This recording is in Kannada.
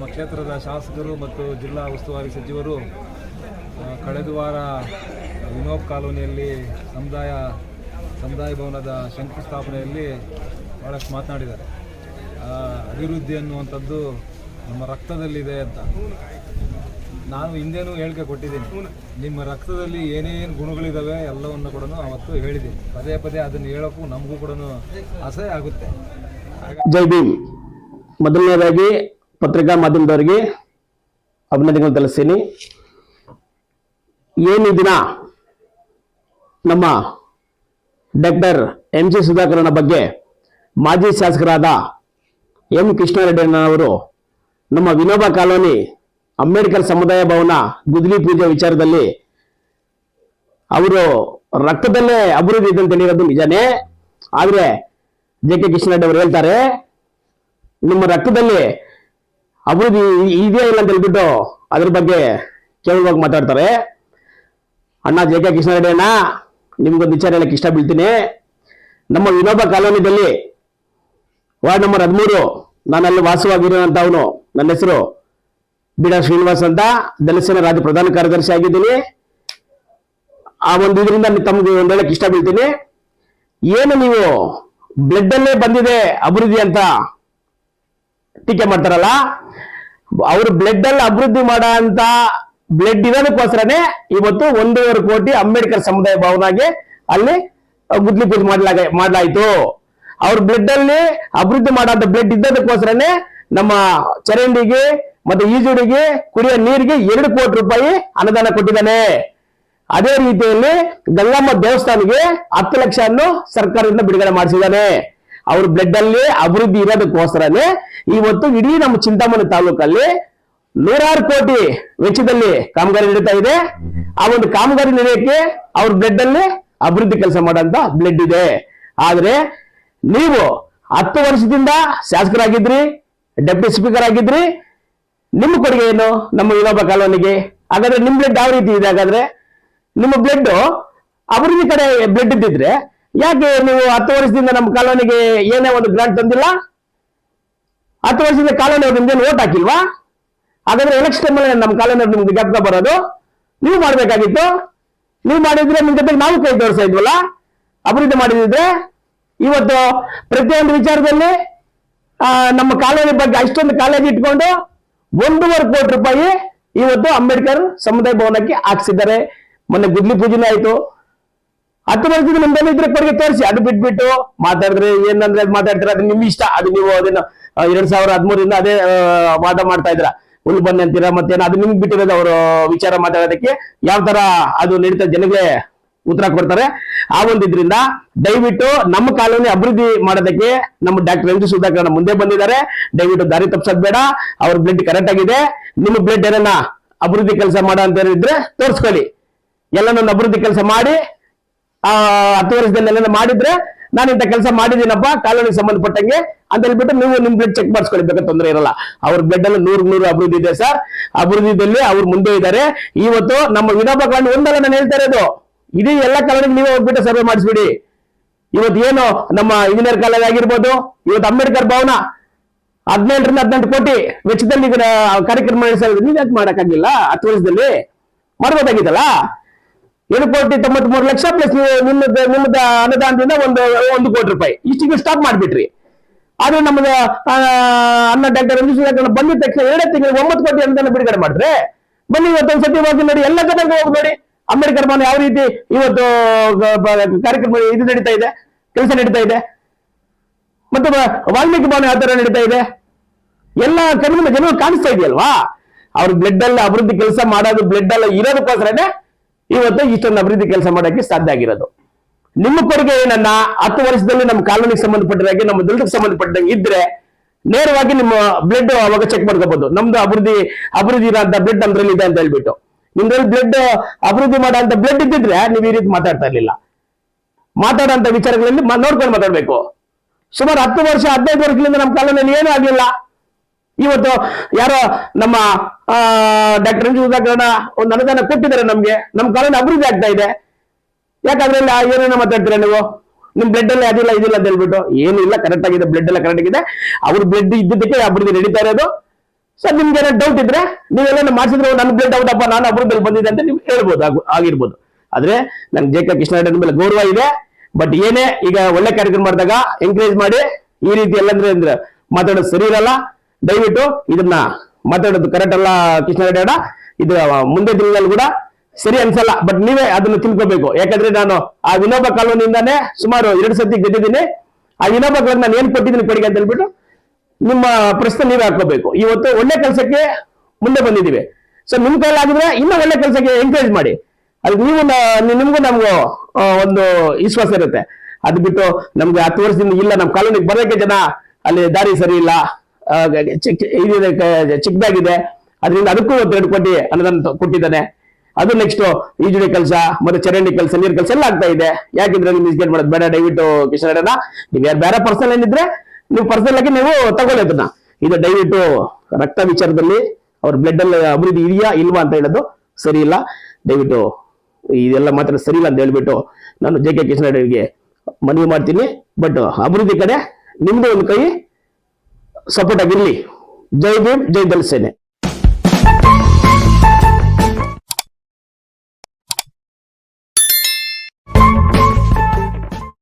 ನಮ್ಮ ಕ್ಷೇತ್ರದ ಶಾಸಕರು ಮತ್ತು ಜಿಲ್ಲಾ ಉಸ್ತುವಾರಿ ಸಚಿವರು ಕಳೆದ ವಾರ ವಿನೋಬ್ ಕಾಲೋನಿಯಲ್ಲಿ ಸಮುದಾಯ ಸಮುದಾಯ ಭವನದ ಶಂಕುಸ್ಥಾಪನೆಯಲ್ಲಿ ಭಾಳಷ್ಟು ಮಾತನಾಡಿದ್ದಾರೆ. ಅಭಿವೃದ್ಧಿ ಅನ್ನುವಂಥದ್ದು ನಮ್ಮ ರಕ್ತದಲ್ಲಿದೆ ಅಂತ. ನಾನು ಹಿಂದೇನೂ ಹೇಳಿಕೆ ಕೊಟ್ಟಿದ್ದೀನಿ. ನಿಮ್ಮ ರಕ್ತದಲ್ಲಿ ಏನೇನು ಗುಣಗಳಿದ್ದಾವೆ ಎಲ್ಲವನ್ನು ಕೂಡ ಅವತ್ತು ಹೇಳಿದ್ದೀನಿ. ಪದೇ ಪದೇ ಅದನ್ನು ಹೇಳೋಕ್ಕೂ ನಮಗೂ ಕೂಡ ಆಸೆ ಆಗುತ್ತೆ. ಜೈ ಮೊದಲನೇದಾಗಿ ಪತ್ರಿಕಾ ಮಾಧ್ಯಮದವರಿಗೆ ಅಭಿನಂದನೆಗಳು ತಿಳಿಸ್ತೀನಿ. ಏನು ದಿನ ನಮ್ಮ ಡಾಕ್ಟರ್ ಎಂ ಜಿ ಸುಧಾಕರನ ಬಗ್ಗೆ ಮಾಜಿ ಶಾಸಕರಾದ ಎಂ ಕೃಷ್ಣಾರೆಡ್ಡಿಯವರು ನಮ್ಮ ವಿನೋಬಾ ಕಾಲೋನಿ ಅಂಬೇಡ್ಕರ್ ಸಮುದಾಯ ಭವನ ಗುದ್ಲಿ ಪೂಜೆ ವಿಚಾರದಲ್ಲಿ ಅವರು ರಕ್ತದಲ್ಲೇ ಅಭಿವೃದ್ಧಿ ಇದೆ ಅಂತ ಹೇಳಿರೋದು ನಿಜನೇ. ಆದ್ರೆ ಜೆ ಕೆ ಕೃಷ್ಣರೆಡ್ಡಿ ಅವರು ಹೇಳ್ತಾರೆ, ನಿಮ್ಮ ರಕ್ತದಲ್ಲಿ ಅಭಿವೃದ್ಧಿ ಇದೆಯಾ ಇಲ್ಲ ಅಂತ ಹೇಳ್ಬಿಟ್ಟು ಅದ್ರ ಬಗ್ಗೆ ಕೇಳುವಾಗ ಮಾತಾಡ್ತಾರೆ. ಅಣ್ಣ ಜೆ ಕೆ ಕೃಷ್ಣರೆಡ್ಡಿ ಅಣ್ಣ ನಿಮ್ಗೊಂದು ವಿಚಾರ ಹೇಳಕ್ಕೆ ಇಷ್ಟ ಬೀಳ್ತೀನಿ ನಮ್ಮ ವಿನೋಬ ಕಾಲೋನಿದಲ್ಲಿ ವಾರ್ಡ್ ನಂಬರ್ ಹದಿಮೂರು, ನಾನಲ್ಲಿ ಅಲ್ಲಿ ವಾಸವಾಗಿರುವಂತವನು ನನ್ನ ಹೆಸರು ಬಿಡ ಶ್ರೀನಿವಾಸ್ ಅಂತ. ದಲಸನ ರಾಜ್ಯ ಪ್ರಧಾನ ಕಾರ್ಯದರ್ಶಿ ಆಗಿದ್ದೀನಿ. ಆ ಒಂದು ಇದರಿಂದ ತಮ್ಗೆ ಒಂದು ಹೇಳಕ್ಕೆ ಇಷ್ಟ ಬೀಳ್ತೀನಿ ಏನು ನೀವು ಬ್ಲಡ್ ಅಲ್ಲೇ ಬಂದಿದೆ, ಅಭಿವೃದ್ಧಿ ಅಂತ? ಟೀಕೆ ಮಾಡ್ತಾರಲ್ಲ? ಅವರು ಬ್ಲಡ್ ಅಲ್ಲಿ ಅಭಿವೃದ್ಧಿ ಮಾಡೋ ಅಂತ ಬ್ಲಡ್ ಇರೋದಕ್ಕೋಸ್ಕರನೇ ಇವತ್ತು ಒಂದೂವರೆ ಕೋಟಿ ಅಂಬೇಡ್ಕರ್ ಸಮುದಾಯ ಭವನಾಗೆ ಅಲ್ಲಿ ಗುದ್ಲಿ ಪೂಜೆ ಮಾಡ್ಲಾಗ, ಮಾಡ್ಲಾಯ್ತು. ಅವ್ರ ಬ್ಲಡ್ ಅಲ್ಲಿ ಅಭಿವೃದ್ಧಿ ಮಾಡೋ ಬ್ಲಡ್ ಇದ್ದದಕ್ಕೋಸ್ಕರನೇ ನಮ್ಮ ಚರಂಡಿಗೆ ಮತ್ತೆ ಈಜುಡಿಗೆ ಕುಡಿಯೋ ನೀರಿಗೆ ಎರಡು ಕೋಟಿ ರೂಪಾಯಿ ಅನುದಾನ ಕೊಟ್ಟಿದ್ದಾನೆ. ಅದೇ ರೀತಿಯಲ್ಲಿ ಗಂಗಮ್ಮ ದೇವಸ್ಥಾನಕ್ಕೆ ಹತ್ತು ಲಕ್ಷ ಸರ್ಕಾರದಿಂದ ಬಿಡುಗಡೆ ಮಾಡಿಸಿದ್ದಾನೆ. ಅವ್ರ ಬ್ಲಡ್ ಅಲ್ಲಿ ಅಭಿವೃದ್ಧಿ ಇರೋದಕ್ಕೋಸ್ಕರನೇ ಇವತ್ತು ಇಡೀ ನಮ್ಮ ಚಿಂತಾಮಣಿ ತಾಲೂಕಲ್ಲಿ ನೂರಾರು ಕೋಟಿ ವೆಚ್ಚದಲ್ಲಿ ಕಾಮಗಾರಿ ನಡೀತಾ ಇದೆ. ಆ ಒಂದು ಕಾಮಗಾರಿ ನಡೆಯಕ್ಕೆ ಅವ್ರ ಬ್ಲಡ್ ಅಲ್ಲಿ ಅಭಿವೃದ್ಧಿ ಕೆಲಸ ಮಾಡಂತ ಬ್ಲಡ್ ಇದೆ. ಆದ್ರೆ ನೀವು ಹತ್ತು ವರ್ಷದಿಂದ ಶಾಸಕರಾಗಿದ್ರಿ ಡೆಪ್ಯೂಟಿ ಸ್ಪೀಕರ್ ಆಗಿದ್ರಿ. ನಿಮ್ಮ ಕೊಡುಗೆ ಏನು? ನಮ್ಮ ವಿನೋಬ ಕಾಲೋನಿಗೆ. ಹಾಗಾದ್ರೆ ನಿಮ್ ಬ್ಲಡ್ ಯಾವ ರೀತಿ ಇದೆ? ಹಾಗಾದ್ರೆ ನಿಮ್ಮ ಬ್ಲಡ್ ಅಭಿವೃದ್ಧಿ ಕಡೆ ಬ್ಲಡ್ ಇದ್ದಿದ್ರೆ ಯಾಕೆ ನೀವು ಹತ್ತು ವರ್ಷದಿಂದ ನಮ್ಮ ಕಾಲೋನಿಗೆ ಏನೇ ಒಂದು ಗ್ರಾಂಟ್ ತಂದಿಲ್ಲ? ಹತ್ತು ವರ್ಷದಿಂದ ಕಾಲೋನಿ ನಿಮ್ಗೇನು ಓಟ್ ಹಾಕಿಲ್ವಾ? ಹಾಗಾದ್ರೆ ಎಲೆಕ್ಷನ್ ಮೇಲೆ ನಮ್ಮ ಕಾಲೋನಿ ನಿಮ್ಗೆ ಗಪ್ಪ ಬರೋದು. ನೀವು ಮಾಡ್ಬೇಕಾಗಿತ್ತು. ನೀವು ಮಾಡಿದ್ರೆ ನಿಮ್ ಜೊತೆಗೆ ನಾವು ಕೈ ತೋರಿಸ್ತಾ ಇದ್ವಲ್ಲ? ಅಭಿವೃದ್ಧಿ ಮಾಡಿದ್ರೆ ಇವತ್ತು ಪ್ರತಿಯೊಂದು ವಿಚಾರದಲ್ಲಿ ನಮ್ಮ ಕಾಲೋನಿ ಬಗ್ಗೆ ಅಷ್ಟೊಂದು ಕಾಲೇಜ್ ಇಟ್ಕೊಂಡು ಒಂದೂವರೆ ಕೋಟಿ ರೂಪಾಯಿ ಇವತ್ತು ಅಂಬೇಡ್ಕರ್ ಸಮುದಾಯ ಭವನಕ್ಕೆ ಹಾಕ್ಸಿದ್ದಾರೆ. ಮೊನ್ನೆ ಗುದ್ಲಿ ಪೂಜೆನೂ ಆಯ್ತು. ಹತ್ತು ವರ್ಷದ ಮುಂದೆ ಇದ್ರೆ ಕೊಡುಗೆ ತೋರಿಸಿ. ಅದು ಬಿಟ್ಬಿಟ್ಟು ಮಾತಾಡಿದ್ರೆ ಏನಂದ್ರೆ ಅದು ಮಾತಾಡ್ತಾರೆ, ಅದು ನಿಮ್ ಇಷ್ಟ. ಅದು ನೀವು ಅದನ್ನ ಎರಡ್ ಸಾವಿರ ಹದಿಮೂರಿಂದ ಅದೇ ವಾದ ಮಾಡ್ತಾ ಇದ್ರ ಹುಲ್ಲು ಬಂದ್ ಅಂತೀರಾ ಮತ್ತೇನು? ಅದು ನಿಮ್ಗೆ ಬಿಟ್ಟಿರೋದು ಅವರು ವಿಚಾರ ಮಾತಾಡೋದಕ್ಕೆ. ಯಾವ ತರ ಅದು ನಡೀತಾ ಜನಗಳೇ ಉತ್ತರ ಕೊಡ್ತಾರೆ. ಆ ಒಂದು ಇದ್ರಿಂದ ದಯವಿಟ್ಟು ನಮ್ಮ ಕಾಲೋನಿ ಅಭಿವೃದ್ಧಿ ಮಾಡೋದಕ್ಕೆ ನಮ್ಮ ಡಾಕ್ಟರ್ ಎಂ ಸುಧಾಕರ್ ಮುಂದೆ ಬಂದಿದ್ದಾರೆ. ದಯವಿಟ್ಟು ದಾರಿ ತಪ್ಪಿಸೋದ್ ಬೇಡ. ಅವ್ರ ಬ್ಲಡ್ ಕರೆಕ್ಟ್ ಆಗಿದೆ. ನಿಮ್ಮ ಬ್ಲಡ್ ಏನನ್ನ ಅಭಿವೃದ್ಧಿ ಕೆಲಸ ಮಾಡೋ ಅಂತ ಇದ್ರೆ ತೋರಿಸ್ಕೊಳ್ಳಿ. ನನ್ನ ಅಭಿವೃದ್ಧಿ ಕೆಲಸ ಮಾಡಿ ಆ ಹತ್ತು ವರ್ಷದಲ್ಲಿ ಮಾಡಿದ್ರೆ ನಾನು ಇಂಥ ಕೆಲಸ ಮಾಡಿದ್ದೀನಪ್ಪ, ಕಾಲೋನಿಗೆ ಸಂಬಂಧಪಟ್ಟಂಗೆ ಅಂತ ಹೇಳ್ಬಿಟ್ಟು ನೀವು ನಿಮ್ ಬ್ಲಡ್ ಚೆಕ್ ಮಾಡಿಸ್ಕೊಳ್ಬೇಕು ತೊಂದರೆ ಇರಲ್ಲ. ಅವ್ರ ಬ್ಲಡ್ ಅಲ್ಲಿ ನೂರ್ ನೂರು ಅಭಿವೃದ್ಧಿ ಇದೆ ಸರ್. ಅಭಿವೃದ್ಧಿದಲ್ಲಿ ಅವ್ರು ಮುಂದೆ ಇದ್ದಾರೆ. ಇವತ್ತು ನಮ್ಮ ವಿನೋಬ ಕಾಲೋನಿ ಒಂದಲ್ಲ ನಾನು ಹೇಳ್ತಾ ಇರೋದು. ಇಡೀ ಎಲ್ಲ ಕಾಲೋನಿಗೆ ನೀವೇ ಹೋಗ್ಬಿಟ್ಟು ಸರ್ವೆ ಮಾಡಿಸ್ಬಿಡಿ. ಇವತ್ತು ಏನು ನಮ್ಮ ಇಂಜಿನಿಯರ್ ಕಾಲೇಜ್ ಆಗಿರ್ಬೋದು, ಇವತ್ತು ಅಂಬೇಡ್ಕರ್ ಭವನ. ಹದಿನೇಳರಿಂದ ಹದಿನೆಂಟು ಕೋಟಿ ವೆಚ್ಚದಲ್ಲಿ ಕಾರ್ಯಕ್ರಮ ನಡೆಸೋದು. ನೀವು ಯಾಕೆ ಮಾಡಕ್ಕಾಗಿಲ್ಲ ಹತ್ತು ವರ್ಷದಲ್ಲಿ ಮಾಡ್ಬೋದಾಗಿತ್ತಲ್ಲ? ಏಳು ಕೋಟಿ ತೊಂಬತ್ಮೂರು ಲಕ್ಷ ಪ್ಲಸ್ ನಿಮ್ಮದ ನಿಮ್ಮದ ಅನುದಾನದಿಂದ ಒಂದು ಒಂದು ಕೋಟಿ ರೂಪಾಯಿ. ಇಷ್ಟಿಗೆ ಸ್ಟಾಪ್ ಮಾಡ್ಬಿಟ್ರಿ. ಆದ್ರೆ ನಮ್ಮದ ಅನ್ನ ಡಾಕ್ಟರ್ ಎಂ ಸುಧಾಕರ್ ಬಂದಿದ ತಕ್ಷಣ ಎರಡೇ ತಿಂಗಳು ಒಂಬತ್ತು ಕೋಟಿ ಅನುದಾನ ಬಿಡುಗಡೆ ಮಾಡಿದ್ರೆ, ಬನ್ನಿ ಇವತ್ತು ಒಂದ್ಸತಿ ಹೋಗಿ ನೋಡಿ, ಎಲ್ಲ ಕಡೆ ಹೋಗಿ ನೋಡಿ ಅಂಬೇಡ್ಕರ್ ಭವನ ಯಾವ ರೀತಿ ಇವತ್ತು ಕಾರ್ಯಕ್ರಮ ಇದು ನಡೀತಾ ಇದೆ, ಕೆಲಸ ನಡೀತಾ ಇದೆ. ಮತ್ತೆ ವಾಲ್ಮೀಕಿ ಭವನ ಯಾವ ತರ ನಡೀತಾ ಇದೆ? ಎಲ್ಲ ಕಣ್ಣಿನ ಜನರು ಕಾಣಿಸ್ತಾ ಇದೆಯಲ್ವಾ? ಅವ್ರ ಬ್ಲಡ್ ಅಲ್ಲಿ ಅಭಿವೃದ್ಧಿ ಕೆಲಸ ಮಾಡೋದು ಬ್ಲಡ್ ಅಲ್ಲ ಇರೋದಕ್ಕೋಸ್ಕರನೇ ಇವತ್ತು ಇಷ್ಟೊಂದು ಅಭಿವೃದ್ಧಿ ಕೆಲಸ ಮಾಡೋಕ್ಕೆ ಸಾಧ್ಯ ಆಗಿರೋದು. ನಿಮ್ಮ ಕೊಡುಗೆ ಏನನ್ನ ಹತ್ತು ವರ್ಷದಲ್ಲಿ ನಮ್ಮ ಕಾಲೋನಿಗೆ ಸಂಬಂಧಪಟ್ಟಿದಾಗೆ ನಮ್ಮ ದುಡ್ಡಿಗೆ ಸಂಬಂಧಪಟ್ಟಂಗೆ ಇದ್ರೆ ನೇರವಾಗಿ ನಿಮ್ಮ ಬ್ಲಡ್ ಅವಾಗ ಚೆಕ್ ಮಾಡ್ಕೋಬಹುದು ನಮ್ದು ಅಭಿವೃದ್ಧಿ ಅಭಿವೃದ್ಧಿ ಇರೋಂಥ ಬ್ಲಡ್ ನಮ್ದ್ರಲ್ಲಿ ಇದೆ ಅಂತ ಹೇಳ್ಬಿಟ್ಟು. ನಿಮ್ದ್ರಲ್ಲಿ ಬ್ಲಡ್ ಅಭಿವೃದ್ಧಿ ಮಾಡೋಂಥ ಬ್ಲಡ್ ಇದ್ದಿದ್ರೆ ನೀವು ಈ ರೀತಿ ಮಾತಾಡ್ತಾ ಇರಲಿಲ್ಲ. ಮಾತಾಡೋಂಥ ವಿಚಾರಗಳಲ್ಲಿ ನೋಡ್ಕೊಂಡು ಮಾತಾಡ್ಬೇಕು. ಸುಮಾರು ಹತ್ತು ವರ್ಷ, ಹದಿನೈದು ವರ್ಷದಿಂದ ನಮ್ಮ ಕಾಲೋನಿಯಲ್ಲಿ ಏನೂ ಆಗಿಲ್ಲ ಇವತ್ತು ಯಾರೋ ನಮ್ಮ ಡಾಕ್ಟರ್ ರಂಜು ಸುಧಾಕರಣ ಒಂದು ಅನುದಾನ ಕೊಟ್ಟಿದ್ದಾರೆ ನಮ್ಗೆ. ನಮ್ಮ ಕಾಲೇಜ್ ಅಭಿವೃದ್ಧಿ ಆಗ್ತಾ ಇದೆ. ಯಾಕಂದ್ರೆ ಏನೇನೋ ಮಾತಾಡ್ತೀರಾ ನೀವು? ನಿಮ್ ಬ್ಲಡ್ ಅಲ್ಲಿ ಅದಿಲ್ಲ, ಇದಿಲ್ಲ ಅಂತ ಹೇಳ್ಬಿಟ್ಟು. ಏನು ಇಲ್ಲ ಕರೆಕ್ಟ್ ಆಗಿದೆ ಬ್ಲಡ್ ಎಲ್ಲ ಕರೆಕ್ಟ್ ಆಗಿದೆ. ಅವ್ರ ಬ್ಲಡ್ ಇದ್ದಿದ್ದಕ್ಕೆ ಅಭಿವೃದ್ಧಿ ನಡೀತಾ ಇರೋದು. ಸರ್ ನಿಮ್ಗೆ ಏನೋ ಡೌಟ್ ಇದ್ರೆ ನೀವೆಲ್ಲ ಮಾಡಿಸಿದ್ರೆ ನನ್ನ ಬ್ಲಡ್ ಔಟ್ ಅಪ್ಪ ನಾನು ಅಭಿವೃದ್ಧಿಯಲ್ಲಿ ಬಂದಿದೆ ಅಂತ ನೀವು ಹೇಳ್ಬೋದು, ಆಗು- ಆಗಿರ್ಬೋದು. ಆದ್ರೆ ನನ್ಗೆ ಜೆ ಕೆ ಮೇಲೆ ಗೌರವ ಇದೆ. ಬಟ್ ಏನೇ ಈಗ ಒಳ್ಳೆ ಕಾರ್ಯಕ್ರಮ ಮಾಡಿದಾಗ ಎಂಕರೇಜ್ ಮಾಡಿ ಈ ರೀತಿ ಎಲ್ಲಂದ್ರೆ ಅಂದ್ರೆ ಮಾತಾಡೋದು ಸರಿ ಇರಲ್ಲ. ದಯವಿಟ್ಟು ಇದನ್ನ ಮಾತಾಡೋದು ಕರೆಕ್ಟ್ ಅಲ್ಲ ಕೃಷ್ಣಾರೆಡ್ಡಿ ಅಣ್ಣ? ಇದು ಮುಂದೆ ದಿನದಲ್ಲಿ ಕೂಡ ಸರಿ ಅನ್ಸಲ್ಲ ಬಟ್ ನೀವೇ ಅದನ್ನು ತಿಳ್ಕೋಬೇಕು. ಯಾಕಂದ್ರೆ ನಾನು ಆ ವಿನೋಬ ಕಾಲೋನಿಯಿಂದಾನೇ ಸುಮಾರು ಎರಡು ಸತಿ ಗೆದ್ದಿದ್ದೀನಿ. ಆ ವಿನೋಬ ಕಾಲೋನಿ ನಾನು ಏನ್ ಕೊಟ್ಟಿದ್ದೀನಿ ಕೊಡಿಗೆ ಅಂತ ಹೇಳ್ಬಿಟ್ಟು ನಿಮ್ಮ ಪ್ರಶ್ನೆ ನೀವೇ ಹಾಕೋಬೇಕು ಇವತ್ತು ಒಳ್ಳೆ ಕೆಲಸಕ್ಕೆ ಮುಂದೆ ಬಂದಿದ್ದೀವಿ. ಸೊ ನಿಮ್ ಕೈಲಾಗಿದ್ರೆ ಇನ್ನೂ ಒಳ್ಳೆ ಕೆಲಸಕ್ಕೆ ಎಂಕರೇಜ್ ಮಾಡಿ. ಅದು ನೀವು ನಿಮಗೂ ನಿಮ್ಗೂ ಒಂದು ವಿಶ್ವಾಸ ಇರುತ್ತೆ. ಅದು ಬಿಟ್ಟು ನಮ್ಗೆ ಹತ್ತು ವರ್ಷದಿಂದ ಇಲ್ಲ ನಮ್ಮ ಕಾಲೋನಿಗೆ ಬರೋಕೆ ಜನ ಅಲ್ಲಿ ದಾರಿ ಸರಿ ಇಲ್ಲ. ಚಿಕ್ಕ ಚಿಕ್ಕದಾಗಿದೆ. ಅದರಿಂದ ಅದಕ್ಕೂ ಒಂದು ಎರಡು ಕೋಟಿ ಅನುದಾನ ಕೊಟ್ಟಿದ್ದಾನೆ. ಅದು ನೆಕ್ಸ್ಟ್ ಈಜುಡಿ ಕೆಲಸ, ಮತ್ತೆ ಚರಂಡಿ ಕೆಲಸ, ನೀರ್ ಕೆಲಸ ಎಲ್ಲ ಆಗ್ತಾ ಇದೆ. ಯಾಕಿದ್ರೆ ಮಿಸ್ಗೇಟ್ ಮಾಡೋದು ಬೇಡ. ದಯವಿಟ್ಟು ಕಿಶನ್ ನೀವು ಯಾರು ಬೇರೆ ಪರ್ಸನಲ್ ಏನಿದ್ರೆ ನೀವು ಪರ್ಸನಲ್ ಆಗಿ ನೀವು ತಗೊಳ್ಳಿ ಅದನ್ನ. ಇದು ದಯವಿಟ್ಟು ರಕ್ತ ವಿಚಾರದಲ್ಲಿ ಅವ್ರ ಬ್ಲಡ್ ಅಲ್ಲಿ ಅಭಿವೃದ್ಧಿ ಇದೆಯಾ ಇಲ್ವಾ ಅಂತ ಹೇಳೋದು ಸರಿ ಇಲ್ಲ. ದಯವಿಟ್ಟು ಇದೆಲ್ಲ ಮಾತ್ರ ಸರಿ ಇಲ್ಲ ಅಂತ ಹೇಳ್ಬಿಟ್ಟು ನಾನು ಜೆ ಕೆ ಕಿಶನ್ ರೆಡ್ಡಿಗೆ ಮನವಿ ಮಾಡ್ತೀನಿ. ಬಟ್ ಅಭಿವೃದ್ಧಿ ಕಡೆ ನಿಮ್ದು ಒಂದು ಕೈ ಸಪೋರ್ಟ್ ಆಗಿರ್ಲಿ ಜೈ ಭೀಮ್ ಜೈ ದಲ್ ಸೇನೆ